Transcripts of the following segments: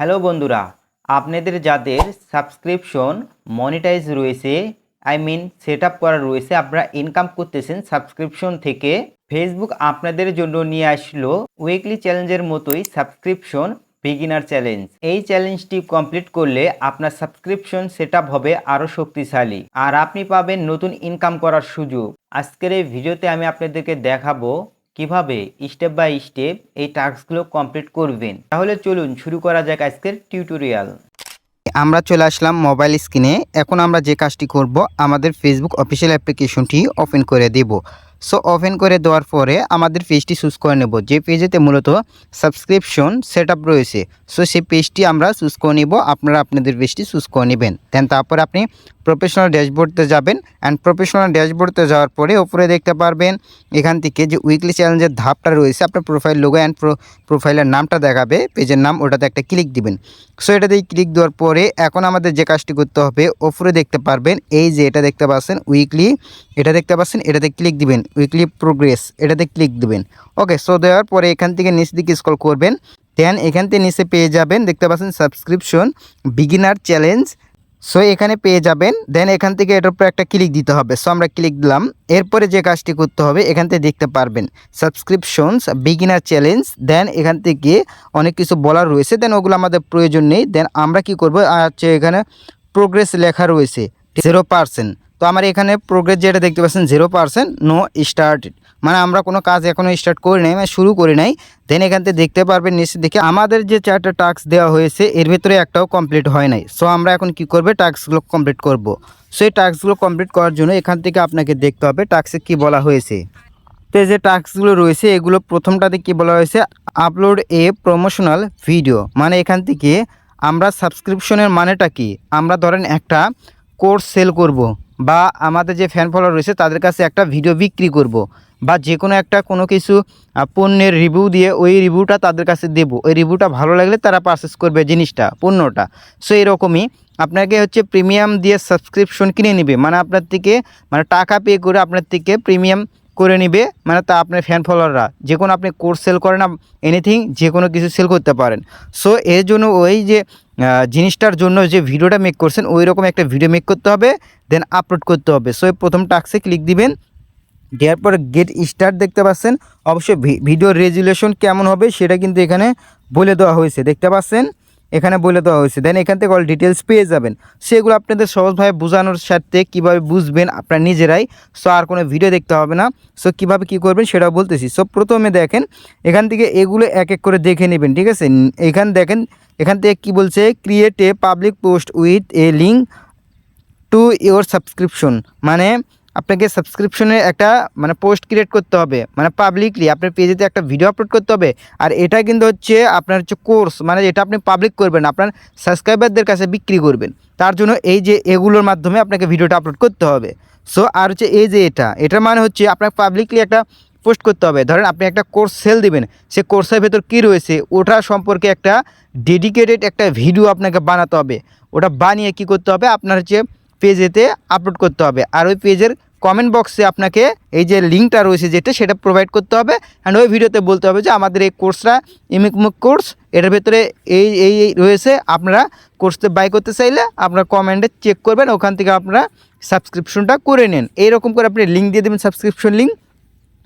Hello বন্ধুরা, আপনাদের যাদের সাবস্ক্রিপশন মনিটাইজ রয়েছে আই মিন সেট আপ করা রয়েছে, আপনারা ইনকাম করতেছেন সাবস্ক্রিপশন থেকে ফেসবুক আপনাদের জন্য নিয়ে আসলো উইকলি চ্যালেঞ্জের মতোই সাবস্ক্রিপশন বিগিনার চ্যালেঞ্জ এই চ্যালেঞ্জটি কমপ্লিট করলে আপনার সাবস্ক্রিপশন সেট হবে আরও শক্তিশালী, আর আপনি পাবেন নতুন ইনকাম করার সুযোগ। আজকের এই ভিডিওতে আমি আপনাদেরকে দেখাবো কীভাবে স্টেপ বাই স্টেপ এই টাস্কগুলো কমপ্লিট করবেন। তাহলে চলুন শুরু করা যাক আজকের টিউটোরিয়াল আমরা চলে আসলাম মোবাইল স্ক্রিনে এখন আমরা যে কাজটি করব, আমাদের ফেসবুক অফিসিয়াল অ্যাপ্লিকেশনটি ওপেন করে দেব। সো ওপেন করে দেওয়ার পরে আমাদের পেজটি চুজ করে নেব। যে পেজেতে মূলত সাবস্ক্রিপশন সেট আপ রয়েছে সো সেই পেজটি আমরা চুজ করে নিব। আপনারা আপনাদের পেজটি চুজ করে নেবেন। দেন তারপর আপনি প্রফেশনাল ড্যাশবোর্ডতে যাবেন অ্যান্ড প্রফেশনাল ড্যাশবোর্ডতে যাওয়ার পরে ওপরে দেখতে পারবেন এখান থেকে যে উইকলি চ্যালেঞ্জের ধাপটা রয়েছে, আপনার প্রোফাইল লোগো অ্যান্ড প্রোফাইলের নামটা দেখাবে পেজের নাম ওটাতে একটা ক্লিক দিবেন। সো এটাতে ক্লিক দেওয়ার পরে এখন আমাদের যে কাজটি করতে হবে ওপরে দেখতে পারবেন এই যে এটা দেখতে পাচ্ছেন উইকলি এটা দেখতে পাচ্ছেন এটাতে ক্লিক দিবেন উইকলি প্রোগ্রেস এটাতে ক্লিক দিবেন। ওকে সো দেওয়ার পরে এখান থেকে নিচ দিকে স্কল করবেন দেন এখান থেকে নিচে পেয়ে যাবেন, দেখতে পাচ্ছেন সাবস্ক্রিপশন বিগিনার চ্যালেঞ্জ সো এখানে পেয়ে যাবেন দেন এখান থেকে এটার উপর একটা ক্লিক দিতে হবে। সো আমরা ক্লিক দিলাম, এরপরে যে কাজটি করতে হবে, এখান থেকে দেখতে পারবেন সাবস্ক্রিপশনস বিগিনার চ্যালেঞ্জ দেন এখান থেকে অনেক কিছু বলার রয়েছে দেন ওগুলো আমাদের প্রয়োজন নেই দেন আমরা কি করব, আর হচ্ছে এখানে প্রোগ্রেস লেখা রয়েছে জিরো পার্সেন্ট তো আমার এখানে প্রোগ্রেস যেটা দেখতে পাচ্ছেন জিরো পার্সেন্ট নো স্টার্টেড মানে আমরা কোনো কাজ এখনও স্টার্ট করি নাই মানে শুরু করি নাই। দেন এখান থেকে দেখতে পারবেন নিচে দেখে আমাদের যে চারটা টাস্ক দেওয়া হয়েছে, এর ভিতরে একটাও কমপ্লিট হয় নাই। সো আমরা এখন কি করবে টাস্কগুলো কমপ্লিট করব। সো এই টাস্কগুলো কমপ্লিট করার জন্য এখান থেকে আপনাকে দেখতে হবে টাস্কে কি বলা হয়েছে। তো যে টাস্কগুলো রয়েছে, এগুলো প্রথমটাতে কি বলা হয়েছে আপলোড এ প্রমোশনাল ভিডিও মানে এখান থেকে আমরা সাবস্ক্রিপশনের মানেটা কি? আমরা ধরেন একটা কোর্স সেল করব। বা আমাদের যে ফ্যান ফলোয়ার রয়েছে, তাদের কাছে একটা ভিডিও বিক্রি করব বা যে কোনো একটা কোনো কিছু পণ্যের রিভিউ দিয়ে ওই রিভিউটা তাদের কাছে দেব। ওই রিভিউটা ভালো লাগলে তারা পারচেস করবে জিনিসটা, পণ্যটা। সো এরকমই আপনাকে হচ্ছে প্রিমিয়াম দিয়ে সাবস্ক্রিপশন কিনে নেবে। মানে আপনার থেকে মানে টাকা পে করে আপনার থেকে প্রিমিয়াম করে নিবে মানে তা আপনার ফ্যান ফলোয়াররা যে কোনো আপনি কোর্স সেল করেন এনিথিং যে কোনো কিছু সেল করতে পারেন। সো এর জন্য ওই যে জিনিসটার জন্য যে ভিডিওটা মেক করছেন, ওই রকম একটা ভিডিও মেক করতে হবে দেন আপলোড করতে হবে। সো প্রথম টাক্সে ক্লিক দিবেন, দেওয়ার পর গেট স্টার্ট দেখতে পাচ্ছেন। অবশ্যই ভিডিও রেজুলেশন কেমন হবে সেটা কিন্তু এখানে বলে দেওয়া হয়েছে। দেখতে পাচ্ছেন? এখানে বলে দেওয়া হয়েছে। দেন এখান থেকে অল ডিটেলস পেয়ে যাবেন। সেগুলো আপনাদের সহজভাবে বোঝানোর সাথে কীভাবে বুঝবেন আপনারা নিজেরাই। সো আর কোনো ভিডিও দেখতে হবে না। সো কীভাবে কি করবেন সেটা বলতেছি। সো প্রথমে দেখেন, এখান থেকে এগুলো এক এক করে দেখে নেবেন, ঠিক আছে? এখান দেখেন, এখান থেকে কি বলছে? Create a public post with a link to your subscription মানে আপনাকে সাবস্ক্রিপশনের একটা মানে পোস্ট ক্রিয়েট করতে হবে। মানে পাবলিকলি আপনার পেজেতে একটা ভিডিও আপলোড করতে হবে। আর এটা কিন্তু হচ্ছে আপনার হচ্ছে কোর্স মানে এটা আপনি পাবলিক করবেন, আপনার সাবস্ক্রাইবারদের কাছে বিক্রি করবেন। তার জন্য এই যে এগুলোর মাধ্যমে আপনাকে ভিডিওটা আপলোড করতে হবে। সো আর হচ্ছে এই যে এটা এটার মানে হচ্ছে আপনার পাবলিকলি একটা পোস্ট করতে হবে। ধরেন আপনি একটা কোর্স সেল দিবেন, সে কোর্সের ভেতর কী রয়েছে, ওটা সম্পর্কে একটা ডেডিকেটেড একটা ভিডিও আপনাকে বানাতে হবে। ওটা বানিয়ে কি করতে হবে? আপনার হচ্ছে পেজেতে আপলোড করতে হবে। আর ওই পেজের কমেন্ট বক্সে আপনাকে এই যে লিঙ্কটা রয়েছে যেটা, সেটা প্রোভাইড করতে হবে। অ্যান্ড ওই ভিডিওতে বলতে হবে যে আমাদের এই কোর্সটা ইমিকমুক কোর্স এটার ভেতরে এই এই রয়েছে। আপনারা কোর্সতে বাই করতে চাইলে আপনারা কমেন্টে চেক করবেন, ওখান থেকে আপনারা সাবস্ক্রিপশনটা করে নেন। এইরকম করে আপনি লিঙ্ক দিয়ে দেবেন সাবস্ক্রিপশন লিঙ্ক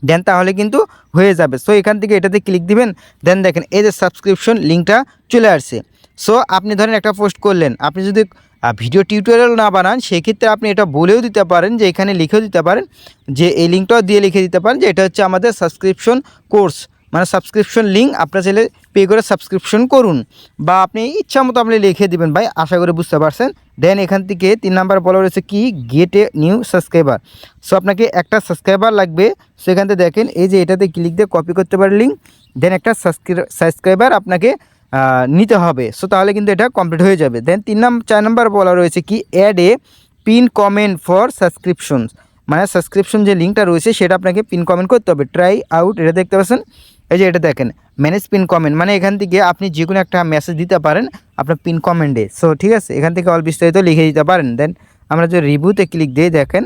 দেন তাহলে কিন্তু হয়ে যাবে। সো এখান থেকে এটাতে ক্লিক দিবেন দেন দেখেন এই যে সাবস্ক্রিপশন লিঙ্কটা চলে আসছে। সো আপনি ধরেন একটা পোস্ট করলেন, আপনি যদি ভিডিও টিউটোরিয়াল না বানান, সেক্ষেত্রে আপনি এটা বলেও দিতে পারেন, যে এখানে লিখেও দিতে পারেন, যে এই লিঙ্কটাও দিয়ে লিখে দিতে পারেন, যে এটা হচ্ছে আমাদের সাবস্ক্রিপশন কোর্স মানে সাবস্ক্রিপশন লিঙ্ক আপনার ছেলে পে করে সাবস্ক্রিপশন করুন। বা আপনি ইচ্ছা মতো আপনি লিখে দিবেন, ভাই, আশা করে বুঝতে পারছেন। দেন এখান থেকে তিন নাম্বার বলা রয়েছে কি? Get a new subscriber so আপনাকে একটা সাবস্ক্রাইবার লাগবে। সেখান থেকে দেখেন, এই যে এটাতে ক্লিক দিয়ে কপি করতে পারেন লিঙ্ক দেন একটা সাবস্ক্রাইবার আপনাকে নিতে হবে। সো তাহলে কিন্তু এটা কমপ্লিট হয়ে যাবে। দেন তিন নাম্বার চার নাম্বার বলা রয়েছে কি? Add a pin comment for subscriptions মানে সাবস্ক্রিপশন যে লিঙ্কটা রয়েছে, সেটা আপনাকে পিন কমেন্ট করতে হবে। ট্রাই আউট এটা দেখতে পাচ্ছেন? এই যে এটা দেখেন ম্যানেজ পিন কমেন্ট মানে এখান থেকে আপনি যে কোনো একটা মেসেজ দিতে পারেন আপনার পিন কমেন্টে সো ঠিক আছে? এখান থেকে অল বিস্তারিত লিখে দিতে পারেন। দেন আমরা যে রিভিউতে ক্লিক দিয়ে দেখেন,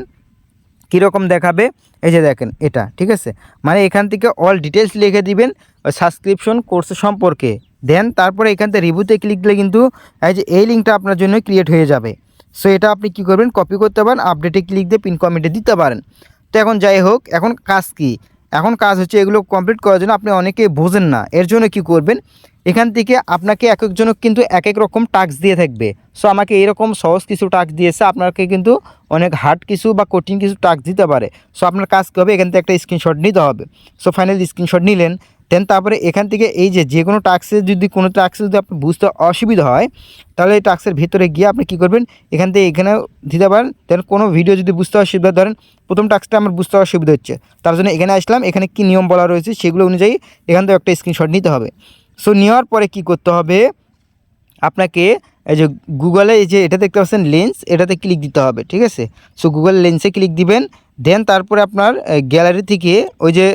কীরকম দেখাবে? এই যে দেখেন, এটা, ঠিক আছে? মানে এখান থেকে অল ডিটেলস লিখে দিবেন সাবস্ক্রিপশন কোর্স সম্পর্কে। দেন তারপরে এখান থেকে রিভিউতে ক্লিক দিলে কিন্তু এই যে এই লিঙ্কটা আপনার জন্য ক্রিয়েট হয়ে যাবে। সো এটা আপনি কি করবেন? কপি করতে পারেন আপডেটে ক্লিক দিয়ে পিন কমেন্টে দিতে পারেন। তো এখন যাই হোক, এখন কাজ কি? এখন কাজ হচ্ছে এগুলো কমপ্লিট করার জন্য আপনি অনেকে বোঝেন না। এর জন্য কি করবেন? এখান থেকে আপনাকে এক একজনক কিন্তু এক এক রকম টাস্ক দিয়ে থাকবে। সো আমাকে এরকম সহজ কিছু টাস্ক দিয়েছে, আপনাকে কিন্তু অনেক হার্ড কিছু বা কঠিন কিছু টাস্ক দিতে পারে। সো আপনার কাজ কী হবে? এখান থেকে একটা স্ক্রিনশট নিতে হবে। সো ফাইনালি স্ক্রিনশট নিলেন। দেন তারপরে এখান থেকে এই যে যে কোনো টাস্কে যদি, কোনো টাক্সে যদি আপনার বুঝতে অসুবিধা হয়, তাহলে এই টাক্সের ভিতরে গিয়ে আপনি কী করবেন? এখান থেকে এখানে দিতে পারেন। দেন কোনো ভিডিও যদি বুঝতে অসুবিধা ধরেন প্রথম টাক্সটা আমার বুঝতে অসুবিধা হচ্ছে। তার জন্য এখানে আসলাম, এখানে কি নিয়ম বলা রয়েছে সেগুলো অনুযায়ী এখান থেকে একটা স্ক্রিনশট নিতে হবে। সো নেওয়ার পরে কি করতে হবে? আপনাকে এই যে গুগলে এই যে এটা দেখতে পাচ্ছেন লেন্স এটাতে ক্লিক দিতে হবে, ঠিক আছে? সো গুগল লেন্সে ক্লিক দিবেন। দেন তারপরে আপনার গ্যালারি থেকে ওই যে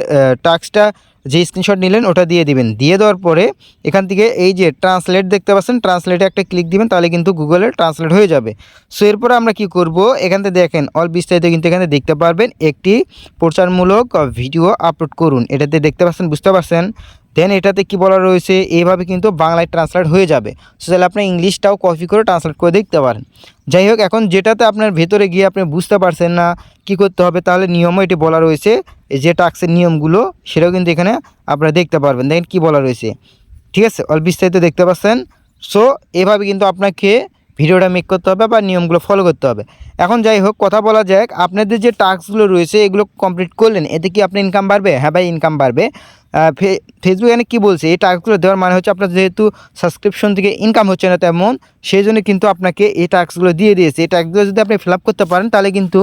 টাস্কটা যে স্ক্রিনশট নিলেন, ওটা দিয়ে দিবেন। দিয়ে দেওয়ার পরে এখান থেকে এই যে ট্রান্সলেট দেখতে পাচ্ছেন ট্রান্সলেটে একটা ক্লিক দিবেন, তাহলে কিন্তু গুগলে ট্রান্সলেট হয়ে যাবে। সো এরপরে আমরা কি করব? এখান থেকে দেখেন অল বিস্তারিত কিন্তু এখানে দেখতে পারবেন। একটি প্রচারমূলক ভিডিও আপলোড করুন। এটাতে দেখতে পাচ্ছেন, বুঝতে পারছেন? দেন এটাতে কি বলা রয়েছে? এইভাবে কিন্তু বাংলায় ট্রান্সলেট হয়ে যাবে। সো তাহলে আপনি ইংলিশটাও কপি করে ট্রান্সলেট করে দেখতে পারেন। যাই হোক, এখন যেটাতে আপনার ভেতরে গিয়ে আপনি বুঝতে পারছেন না কি করতে হবে, তাহলে নিয়মও এটি বলা রয়েছে। যে টাক্সের নিয়মগুলো, সেটাও কিন্তু এখানে আপনারা দেখতে পারবেন। দেখেন কি বলা রয়েছে? ঠিক আছে, অল বিস্তারিত দেখতে পাচ্ছেন। সো এভাবে কিন্তু আপনাকে ভিডিওটা মেক করতে হবে বা নিয়মগুলো ফলো করতে হবে। এখন যাই হোক, কথা বলা যাক। আপনাদের যে টাস্কগুলো রয়েছে, এগুলো কমপ্লিট করলেন, এতে কি আপনার ইনকাম বাড়বে? হ্যাঁ ভাই ইনকাম বাড়বে। ফেসবুক এখানে কী বলছে? এই টাস্কগুলো দেওয়ার মানে হচ্ছে আপনার যেহেতু সাবস্ক্রিপশন থেকে ইনকাম হচ্ছে না তেমন সেই জন্য কিন্তু আপনাকে এই টাস্কগুলো দিয়ে দিয়েছে। এই টাস্কগুলো যদি আপনি ফিল করতে পারেন, তাহলে কিন্তু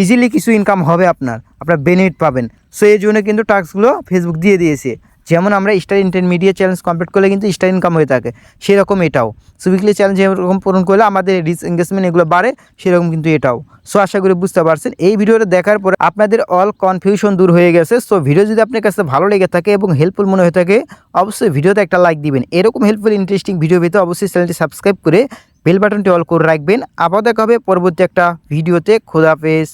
ইজিলি কিছু ইনকাম হবে আপনার আপনার বেনিফিট পাবেন। সো এই জন্য কিন্তু টাস্কগুলো ফেসবুক দিয়ে দিয়েছে। যেমন আমরা স্টার ইন্টারমিডিয়েট চ্যালেঞ্জ কমপ্লিট করলে কিন্তু স্টার ইনকাম হয়ে থাকে, সেরকম এটাও। সো উইকলি চ্যালেঞ্জ এরকম পূরণ করলে আমাদের রিস এঙ্গেজমেন্ট এগুলো বাড়ে, সেরকম কিন্তু এটাও। সো আশা করি বুঝতে পারছেন। এই ভিডিওটা দেখার পরে আপনাদের অল কনফিউশন দূর হয়ে গেছে। সো ভিডিও যদি আপনার কাছে ভালো লেগে থাকে এবং হেল্পফুল মনে হয়ে থাকে, অবশ্যই ভিডিওতে একটা লাইক দিবেন। এরকম হেল্পফুল ইন্টারেস্টিং ভিডিও পেতে অবশ্যই চ্যানেলটি সাবস্ক্রাইব করে বেল বাটনটি অল করে রাখবেন। আবার দেখা হবে পরবর্তী একটা ভিডিওতে খোদাফেজ